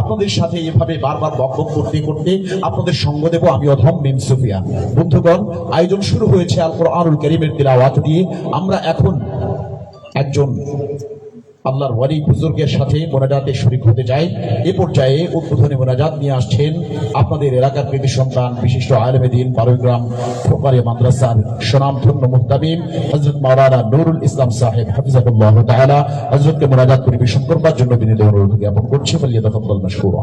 আপনাদের সাথে এভাবে বারবার বকবক করতে করতে আপনাদের সঙ্গ দেব আমি অধম মিম সুফিয়ান। বন্ধুগণ, আয়োজন শুরু হয়েছে আল কোরআনুল করিমের তিলাওয়াত দিয়ে। আমরা এখন একজন আল্লাহর ওয়ালি বুজুর্গের সাথে মোনাজাতে শরিক হতে যাই এ পর্যায়ে উদ্বোধনী মোনাজাত নিয়ে আসছেন আপনাদের এলাকার কৃতি সন্তান, বিশিষ্ট আলমেদিন বারোগ্রাম ফোকারে মাদ্রাসার সুনামধন্য মুহতামিম হজরত মাওলানা নুরুল ইসলাম সাহেব হাফিজাবুল্লাহ তাহলা হজরতকে মোনাজাত পরিবেশন করবার জন্য বিনীত অনুরোধ জ্ঞাপন করছি বলিয়া তফদ্দল মাশকুরা।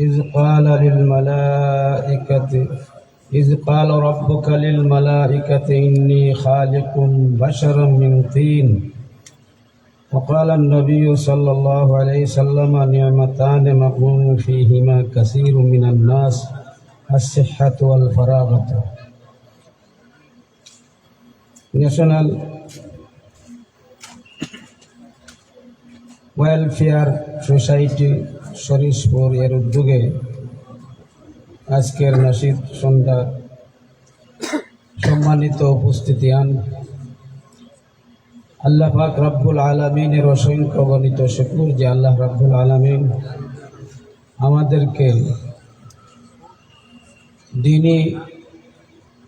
إذ قال للملائكة إذ قال ربك للملائكة إني خالق بشرا من طين وقال النبي صلى الله عليه وسلم نعمتان مغبون فيهما كثير من الناس الصحة والفراغة ন্যাশনাল ওয়েলফেয়ার সোসাইটি শরীশপুর এর উদ্যোগে আজকের নাসিদ সন্ধ্যা সম্মানিত উপস্থিতি আন। আল্লাহ পাক রব্বুল আলমিনের অসংখ্য গণিত শুকুর যে আল্লাহ রব্বুল আলমিন আমাদেরকে দিনই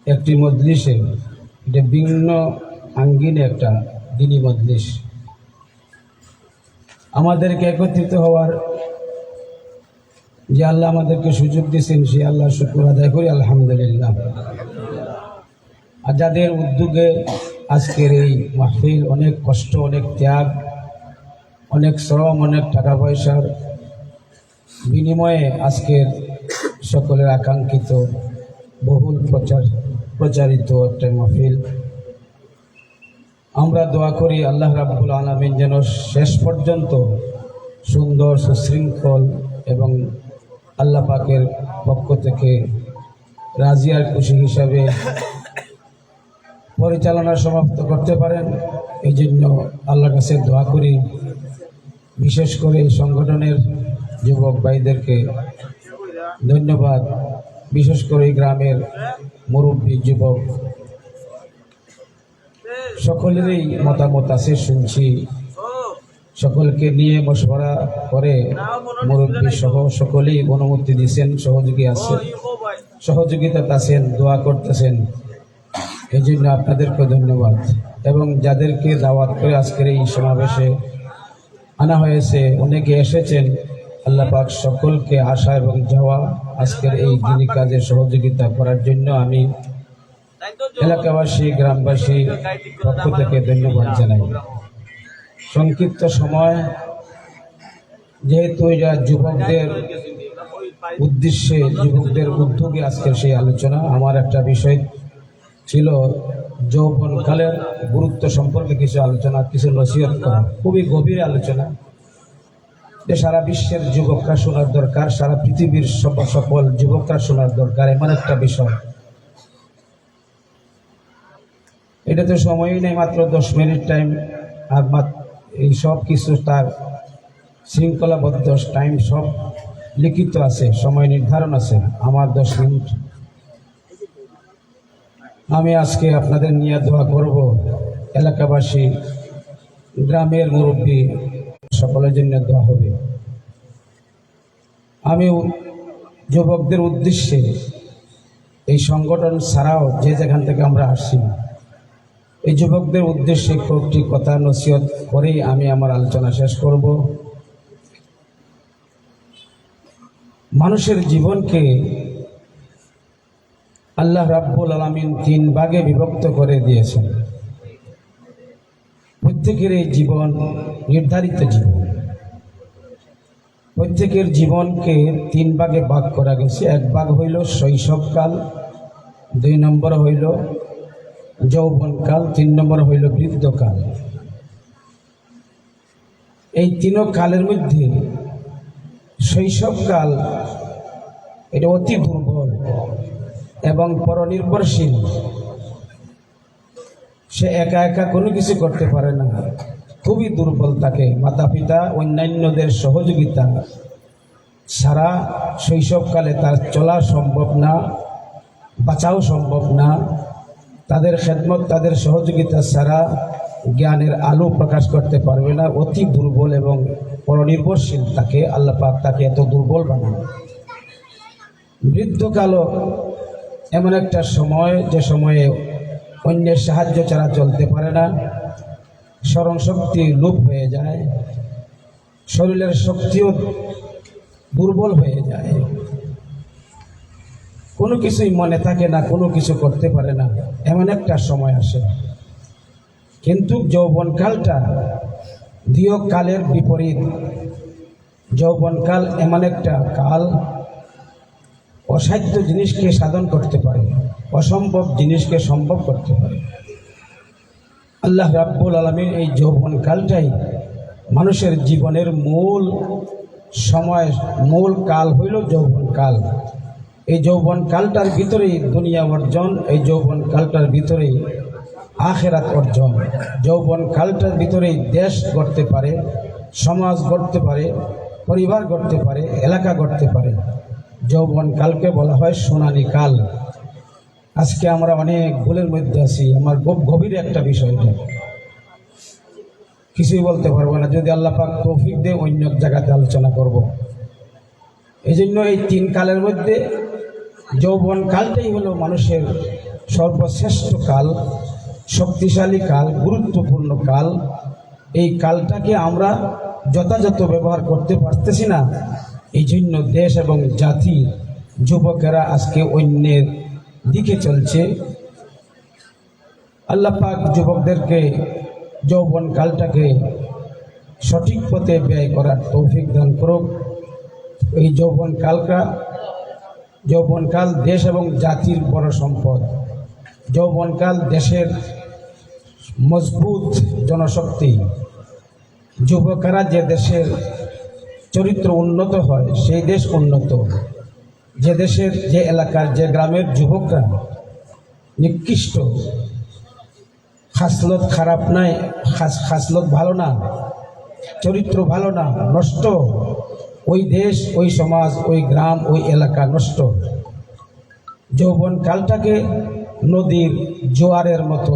একটি মজলিসে এটা ভিন্ন আঙ্গিনে একটা দিনই মজলিস। আমাদেরকে একত্রিত হওয়ার যে আল্লাহ আমাদেরকে সুযোগ দিয়েছেন সে আল্লাহ শুক্র আদায় করি, আলহামদুলিল্লাহ। আর যাদের উদ্যোগে আজকের এই মাহফিল অনেক কষ্ট, অনেক ত্যাগ, অনেক শ্রম, অনেক টাকা পয়সার বিনিময়ে আজকের সকলের আকাঙ্ক্ষিত বহুল প্রচার, প্রচারিত একটা মাহফিল। আমরা দোয়া করি, আল্লাহ রাব্বুল আলমিন যেন শেষ পর্যন্ত সুন্দর সুশৃঙ্খল এবং আল্লাহ পাকের পক্ষ থেকে রাজিয়ার খুশি হিসাবে পরিচালনা সমাপ্ত করতে পারেন। এই জন্য আল্লাহর কাছে দোয়া করি। বিশেষ করে এই সংগঠনের যুবক ভাইদেরকে ধন্যবাদ। বিশেষ করে এই গ্রামের মুরব্বী যুবক। সকলেরই মতামত আছে, শুনছি। সকলকে নিয়ে মশওয়ারা করে মুরব্বী সহ সকলেই অনুমতি দিয়েছেন সহযোগী আছে সহযোগিতা আছেন দোয়া করতেছেন। এই জন্য আপনাদেরকে ধন্যবাদ। এবং যাদেরকে দাওয়াত করে আজকের এই সমাবেশে আনা হয়েছে, অনেকে এসেছেন, আল্লাহ পাক সকলকে আসা এবং যাওয়া আজকের এই দিনী কাজে সহযোগিতা করার জন্য আমি এলাকাবাসী, গ্রামবাসী পক্ষ থেকে ধন্যবাদ জানাই। সংক্ষিপ্ত সময়। যেহেতু এটা যুবকদের উদ্দেশ্যে, যুবকদের উদ্যোগে আজকের সেই আলোচনা, আমার একটা বিষয় ছিল যৌবনকালের গুরুত্ব সম্পর্কে কিছু আলোচনা, কিছু নসিহত করা। খুবই গভীর আলোচনা। যে সারা বিশ্বের যুবকরা শোনার দরকার, সারা পৃথিবীর সব সকল যুবকরা শোনার দরকার, এমন একটা বিষয়। এটাতে সময়ই নেই, মাত্র দশ মিনিট টাইম আর মাত- এই সব কিছু তার শৃঙ্খলাবদ্ধ টাইম সব লিখিত আছে, সময় নির্ধারণ আছে, আমার দশ মিনিট। আমি আজকে আপনাদের নিয়ে দোয়া করব, এলাকাবাসী, গ্রামের মুরব্বী, সকলের জন্য দোয়া হবে। আমি যুবকদের উদ্দেশ্যে এই সংগঠন ছাড়াও যে যেখান থেকে আমরা আসছি এই যুবকদের উদ্দেশ্যে কয়েকটি কথা, নসিহত করেই আমি আমার আলোচনা শেষ করব। মানুষের জীবনকে আল্লাহ রাব্বুল আলমিন তিন ভাগে বিভক্ত করে দিয়েছেন। প্রত্যেকের এই জীবন নির্ধারিত জীবন। প্রত্যেকের জীবনকে তিন ভাগে ভাগ করা গেছে। এক ভাগ হইল শৈশবকাল, দুই নম্বর হইল যৌবনকাল তিন নম্বর হইল বৃদ্ধকাল এই তিন কালের মধ্যে শৈশবকাল এটা অতি দুর্বল এবং পরনির্ভরশীল। সে একা একা কোনো কিছু করতে পারে না। খুবই দুর্বল থাকে মাতা পিতা অন্যান্যদের সহযোগিতা সারা শৈশবকালে তার চলা সম্ভব না, বাঁচাও সম্ভব না। তাদের খেদমত, তাদের সহযোগিতা ছাড়া জ্ঞানের আলো প্রকাশ করতে পারবে না। অতি দুর্বল এবং পরনির্ভরশীল তাকে আল্লাপাক তাকে এত দুর্বল বানান। বৃদ্ধকালও এমন একটা সময়, যে সময়ে অন্যের সাহায্য ছাড়া চলতে পারে না। স্মরণ শক্তি লোপ হয়ে যায়। শরীরের শক্তিও দুর্বল হয়ে যায়। কোনো কিছুই মনে থাকে না, কোনো কিছু করতে পারে না। এমন একটা সময় আসে। কিন্তু যৌবনকালটা কালের বিপরীত। যৌবনকাল এমন একটা কাল, অসাধ্য জিনিসকে সাধন করতে পারে, অসম্ভব জিনিসকে সম্ভব করতে পারে। আল্লাহ রাব্বুল আলমীর এই যৌবনকালটাই মানুষের জীবনের মূল সময়, মূল কাল হইল যৌবনকাল। এই যৌবন কালটার ভিতরেই দুনিয়া অর্জন, এই যৌবন কালটার ভিতরেই আখেরাত অর্জন। যৌবন কালটার ভিতরেই দেশ গড়তে পারে, সমাজ গড়তে পারে, পরিবার গড়তে পারে, এলাকা গড়তে পারে। যৌবনকালকে বলা হয় সোনালী কাল। আজকে আমরা অনেক ভুলের মধ্যে আছি, আমার খুব গভীর একটা বিষয় এটা। কিছুই বলতে পারব না, যদি আল্লাহ পাক তৌফিক দিয়ে অন্য জায়গাতে আলোচনা করব। এই জন্য এই তিন কালের মধ্যে যৌবন কালটাই হলো মানুষের সর্বশ্রেষ্ঠ কাল, শক্তিশালী কাল, গুরুত্বপূর্ণ কাল। এই কালটাকে আমরা যথাযথ ব্যবহার করতে পারতেছি না। এই জন্য দেশ এবং জাতি, যুবকেরা আজকে অন্যের দিকে চলছে। আল্লাহ পাক যুবকদেরকে যৌবন কালটাকে সঠিক পথে ব্যয় করার তৌফিক দান করুক। এই যৌবন কালটা যৌবনকাল দেশ এবং জাতির বড় সম্পদ। যৌবনকাল দেশের মজবুত জনশক্তি। যুবকেরা যে দেশের চরিত্র উন্নত হয়, সেই দেশ উন্নত। যে দেশের, যে এলাকার, যে গ্রামের যুবকরা নিকৃষ্ট। খাসলত খারাপ নাই খাসলত ভালো না, চরিত্র ভালো না, নষ্ট। ওই দেশ, ওই সমাজ, ওই গ্রাম, ওই এলাকা নষ্ট। যৌবন কালটাকে নদীর জোয়ারের মতো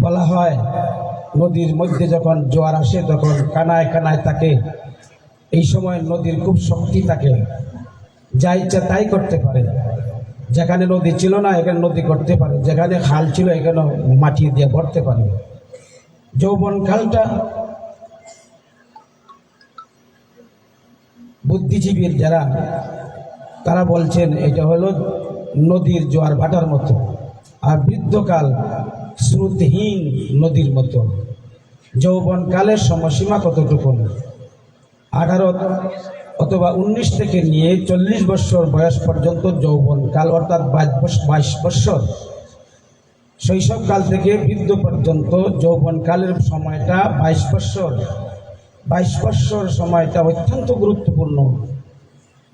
বলা হয়। নদীর মধ্যে যখন জোয়ার আসে, তখন কানায় কানায় থাকে এই সময় নদীর খুব শক্তি থাকে যা ইচ্ছা তাই করতে পারে। যেখানে নদী ছিল না, এখানে নদী করতে পারে। যেখানে খাল ছিল এখানে মাটি দিয়ে ভরতে পারে। যৌবন বুদ্ধিজীবীর যারা, তারা বলছেন এটা হলো নদীর জোয়ার ভাটার মতো আর বৃদ্ধকাল স্রোতহীন নদীর মতো। যৌবনকালের সময়সীমা কতটুকু? আঠারো অথবা উনিশ থেকে নিয়ে চল্লিশ বছর বয়স পর্যন্ত যৌবনকাল, অর্থাৎ বাইশ বছর শৈশবকাল থেকে বৃদ্ধ পর্যন্ত যৌবনকালের সময়টা বাইশ বছর বাইশ বছর সময়টা অত্যন্ত গুরুত্বপূর্ণ,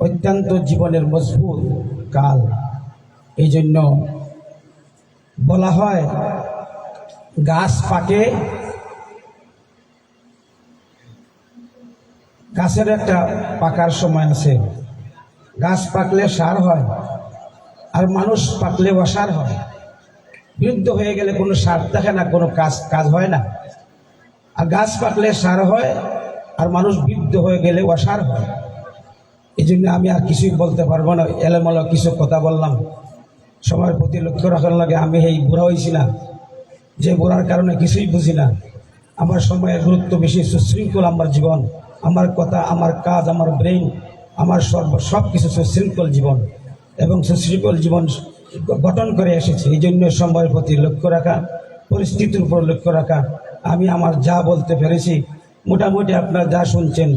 অত্যন্ত জীবনের মজবুত কাল। এই জন্য বলা হয়, গাছ পাকে, গাছের একটা পাকার সময় আছে। গাছ পাকলে সার হয় আর মানুষ পাকলে অসার হয়। বৃদ্ধ হয়ে গেলে কোনো সার থাকে না, কোনো কাজ কাজ হয় না। আর গাছ পাকলে সার হয় আর মানুষ বৃদ্ধ হয়ে গেলে অসার হয়। এই জন্য আমি আর কিছুই বলতে পারব না। এলোমেলো কিছু কথা বললাম। সময়ের প্রতি লক্ষ্য রাখার লাগে আমি এই বুড়া হয়েছি না। যে বুড়ার কারণে কিছুই বুঝি না। আমার সময়ের গুরুত্ব বেশি, সুশৃঙ্খল আমার জীবন। আমার কথা, আমার কাজ, আমার ব্রেইন, আমার সর্ব সব কিছু সুশৃঙ্খল জীবন। এবং সুশৃঙ্খল জীবন গঠন করে এসেছে। এই জন্য সময়ের প্রতি লক্ষ্য রাখা, পরিস্থিতির উপর লক্ষ্য রাখা। আমি আমার যা বলতে পেরেছি মোটামুটি আপনারা যা শুনছেন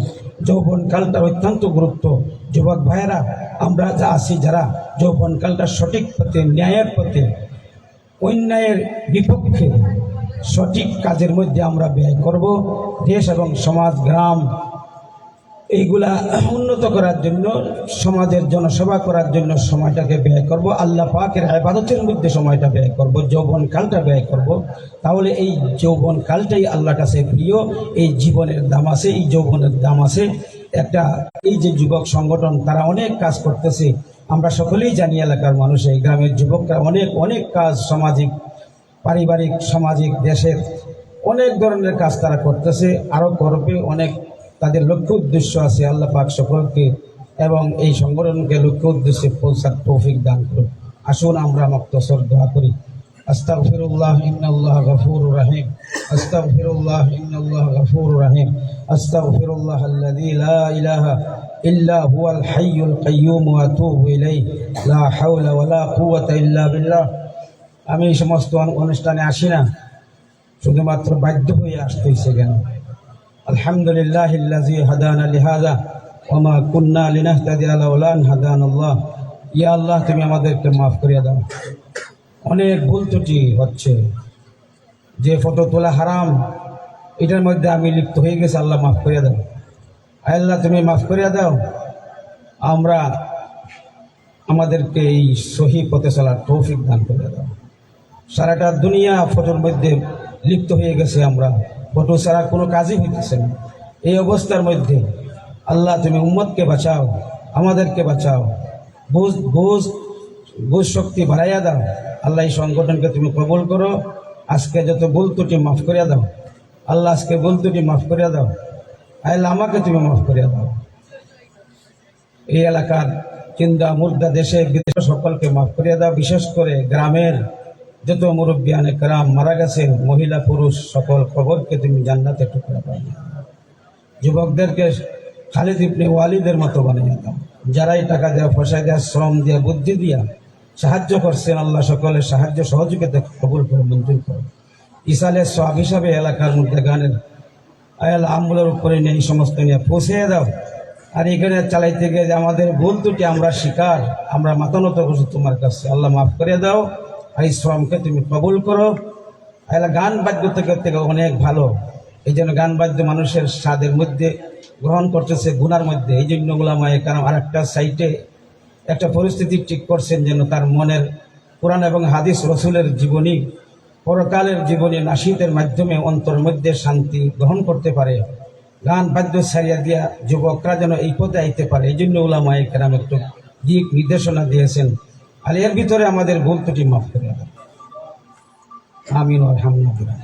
যৌবনকালটার অত্যন্ত গুরুত্ব। যুবক ভাইয়েরা, আমরা যা আছি যারা যৌবনকালটা সঠিক পথে, ন্যায়ের পথে, অন্যায়ের বিপক্ষে সঠিক কাজের মধ্যে আমরা ব্যয় করব। দেশ এবং সমাজ, গ্রাম এইগুলা উন্নত করার জন্য, সমাজের জনসেবা করার জন্য সময়টাকে ব্যয় করব। আল্লাহ পাকের আবাদতের মধ্যে সময়টা ব্যয় করব, যৌবন কালটা ব্যয় করব। তাহলে এই যৌবন কালটাই আল্লাহর কাছে প্রিয়। এই জীবনের দাম আছে, এই যৌবনের দাম আছে। একটা, এই যে যুবক সংগঠন, তারা অনেক কাজ করতেছে। আমরা সকলেই জানি এলাকার মানুষ, এই গ্রামের যুবকরা অনেক অনেক কাজ সামাজিক, পারিবারিক, সামাজিক, দেশের অনেক ধরনের কাজ তারা করতেছে। আরও করবে অনেক তাদের লক্ষ্য উদ্দেশ্য আছে আল্লাহ পাক সকলকে এবং এই সংগঠনকে লক্ষ্য উদ্দেশ্যে পৌঁছার তৌফিক দান করুন। আসুন আমরা মক্তসর দোয়া করি। রহিম। আস্তাগফিরুল্লাহ, ইন্নাল্লাহ গফুরুর রহিম। আস্তাগফিরুল্লাহ আল্লাযী লা ইলাহা ইল্লা হুয়াল হাইয়ুল কাইয়্যুম ওয়া আতুবু ইলাইহি। লা হাওলা ওয়া লা কুওয়াতা ইল্লা বিল্লাহ। আমি এই সমস্ত অনু- অনুষ্ঠানে আসি না। শুধুমাত্র বাধ্য হয়ে আসতে হয়েছে কেন আলহামদুলিল্লাহ ইল্লাজি হাদানা লিহাদা ওমা কুন্না লিনাহতাদিয়া লাউলা আন হাদানাল্লাহ ইয়া আল্লাহ, তুমি আমাদেরকে মাফ করিয়া দাও। অনেক ভুল ত্রুটি হচ্ছে। যে ফটো তোলা হারাম, এটার মধ্যে আমি লিপ্ত হয়ে গেছি, আল্লাহ মাফ করিয়া দাও আল্লাহ, তুমি মাফ করিয়া দাও। আমরা আমাদেরকে এই সহি পথে চলার তৌফিক দান করে দাও। সারাটা দুনিয়া ফটোর মধ্যে লিপ্ত হয়ে গেছে আমরা। ফটো ছাড়া কোনো কাজই হইতেছে না। এই অবস্থার মধ্যে আল্লাহ, তুমি উম্মতকে বাঁচাও, আমাদেরকে বাঁচাও। বুঝ বুঝ বুঝ শক্তি বাড়াইয়া দাও। আল্লাহ, এই সংগঠনকে তুমি কবল করো। আজকে যত ভুল ত্রুটি মাফ করিয়া দাও। আল্লাহ, আজকে ভুল মাফ করিয়া দাও। আল্লাহ, আমাকে তুমি মাফ করিয়া দাও। এই এলাকার চিন্তা, মুর্দা দেশে বিদেশে সকলকে মাফ করিয়া দাও। বিশেষ করে গ্রামের যত মুরব্বিয়ানে গ্রাম মারা গেছেন মহিলা, পুরুষ, সকল খবরকে তুমি জান্নাতে টুকরা পাই যুবকদেরকে খালিদ ইবনে ওয়ালিদের মতো বানিয়ে দাও। যারাই টাকা দেওয়া পয়সা দেওয়া শ্রম দিয়ে, বুদ্ধি দিয়া, সাহায্য করছেন আল্লাহ সকলের সাহায্য সহযোগিতা কবুল করে মঞ্জুর করে। ইসালের সব হিসাবে এলাকার মধ্যে গানের আয়াল আমগুলোর উপরে নিয়ে এই সমস্ত নিয়ে পৌঁছে দাও। আর এখানে চালাইতে গিয়ে আমাদের ভুল দুটি আমরা শিকার, আমরা মাতানত করছি তোমার কাছে। আল্লাহ মাফ করে দাও। এই শ্রমকে তুমি কবুল করো। আয়ালা গান বাদ্য থেকে থেকে অনেক ভালো। এই জন্য গান বাদ্য মানুষের স্বাদের মধ্যে গ্রহণ করতেছে, গুনার মধ্যে। এই জন্য গোলামায় কারণ আর একটা সাইটে একটা পরিস্থিতি ঠিক করছেন যেন তার মনের কোরআন এবং হাদিস রসুলের জীবনী, পরকালের জীবনী নাসিদের মাধ্যমে অন্তর মধ্যে শান্তি গ্রহণ করতে পারে। গান বাদ্য ছাড়িয়া দিয়া যুবকরা যেন এই পথে আইতে পারে। এই জন্য ওলামায় কেরাম একটু দিক নির্দেশনা দিয়েছেন। আর এর ভিতরে আমাদের ভুল ত্রুটি মাফ করে। আমিন আলহামদুলিল্লাহ